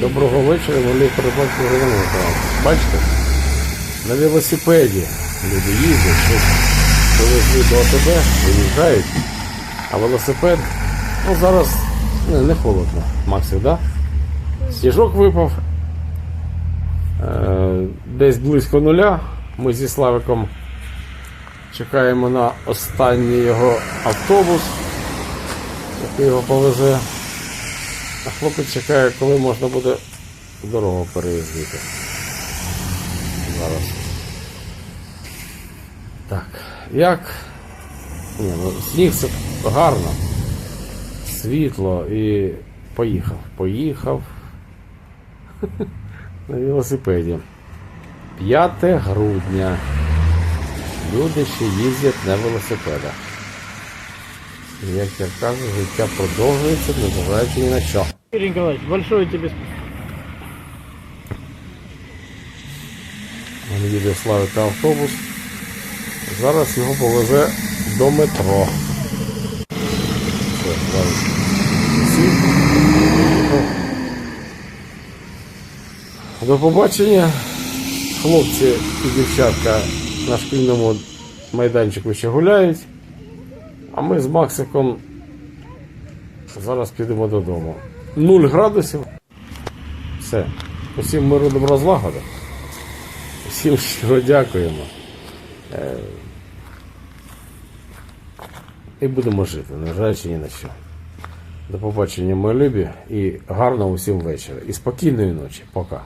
Доброго вечора, перебачили головного каналу. Бачите? На велосипеді люди їздять, щось повезли до АТБ, виїжджають, а велосипед, ну зараз не, не холодно, Максик, да? Сніжок випав. Е, десь близько нуля. Ми зі Славиком чекаємо на останній його автобус, який його повезе. А хлопець чекає, коли можна буде дорогу переїздити. Зараз. Так, як? Ні, ну сніг це гарно. Світло і поїхав. Поїхав на велосипеді. 5 грудня. Люди ще їздять на велосипедах. І, Як я кажу, життя продовжується, незважаючи ні на що. Юрий Николаевич, большое тебе спасибо. Він їде Славика автобус. Зараз його повезе до метро. Все, До побачення. Хлопці і дівчатка на шкільному майданчику ще гуляють. А ми з Максиком зараз підемо додому. Нуль градусів. Все. Усім миру добра злагода. Всім щиро дякуємо. Е, І будемо жити, незважаючи ні на що. До побачення, мої любі, і гарного усім вечора. І спокійної ночі. Пока.